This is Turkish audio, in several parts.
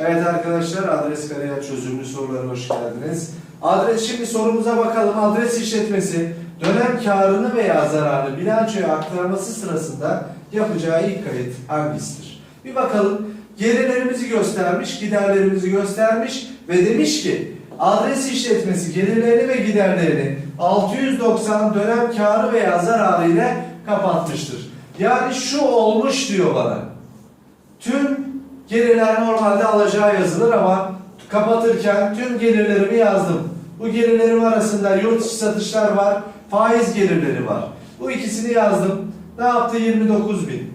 Evet arkadaşlar adres kariyer çözümlü sorulara hoş geldiniz. Adres şimdi sorumuza bakalım. Adres işletmesi dönem karını veya zararını bilançoya aktarması sırasında yapacağı ilk kayıt hangisidir? Bir bakalım. Gelirlerimizi göstermiş, giderlerimizi göstermiş ve demiş ki adres işletmesi gelirlerini ve giderlerini 690 dönem karı veya zararı ile kapatmıştır. Yani şu olmuş diyor bana. Tüm gelirler normalde alacağı yazılır ama kapatırken tüm gelirlerimi yazdım. Bu gelirlerim arasında yurt içi satışlar var, faiz gelirleri var. Bu ikisini yazdım. Ne yaptı? 29 bin.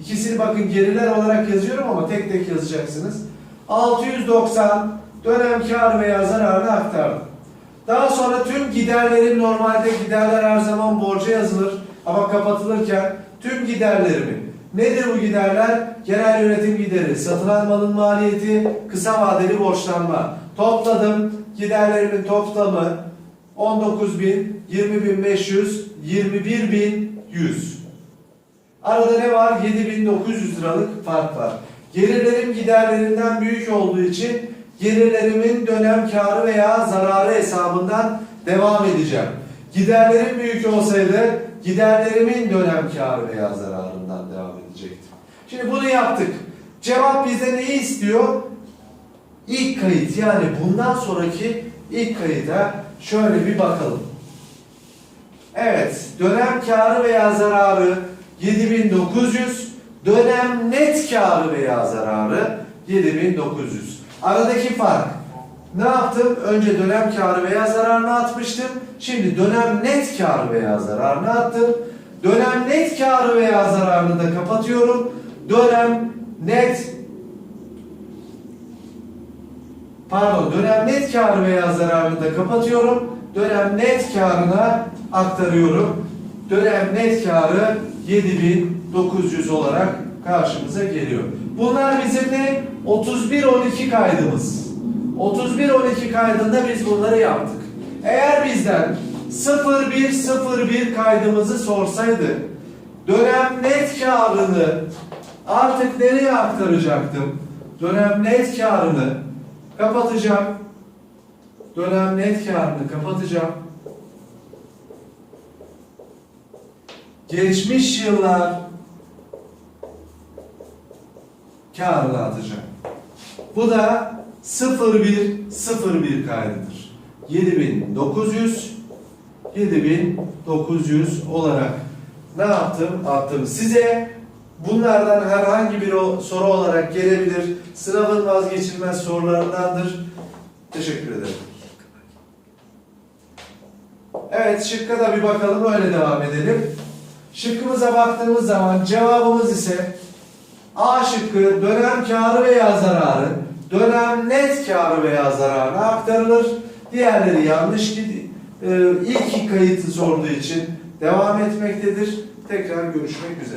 İkisini bakın gelirler olarak yazıyorum ama tek tek yazacaksınız. 690 dönem kar veya zararını aktardım. Daha sonra tüm giderlerim normalde giderler her zaman borca yazılır ama kapatılırken tüm giderlerimi nedir bu giderler? Genel yönetim gideri, satılan malın maliyeti, kısa vadeli borçlanma. Topladım giderlerimin toplamı 19.000, 20.500, 21.100. Arada ne var? 7900 liralık fark var. Gelirlerim giderlerimden büyük olduğu için gelirlerimin dönem karı veya zararı hesabından devam edeceğim. Giderlerim büyük olsaydı giderlerimin dönem karı veya zararından devam edecektim. Şimdi bunu yaptık. Cevap bizde neyi istiyor? İlk kayıt yani bundan sonraki ilk kayıta şöyle bir bakalım. Evet, dönem karı veya zararı 7900, dönem net karı veya zararı 7900. Aradaki fark ne yaptım? Önce dönem karı veya zararını atmıştım. Şimdi dönem net karı veya zararını attım. Dönem net karı veya zararını da kapatıyorum. Dönem net pardon dönem net karı veya zararını da kapatıyorum. Dönem net karına aktarıyorum. Dönem net karı 7900 olarak karşımıza geliyor. Bunlar bizim ne? 31-12 kaydımız. 31-12 kaydında biz bunları yaptık. Eğer bizden 01-01 kaydımızı sorsaydı dönem net karını artık nereye aktaracaktım? Dönem net karını kapatacağım. Dönem net karını kapatacağım. Geçmiş yıllar karını atacağım. Bu da 0101 kaydıdır. 7900 7900 olarak ne yaptım? Attım. Size bunlardan herhangi bir soru olarak gelebilir. Sınavın vazgeçilmez sorularındandır. Teşekkür ederim. Evet şıkka da bir bakalım öyle devam edelim. Şıkkımıza baktığımız zaman cevabımız ise A şıkkı dönem karı veya zararı dönem net karı veya zararına aktarılır. Diğerleri yanlış ki e, ilk iki kayıtı sorduğu için devam etmektedir. Tekrar görüşmek üzere.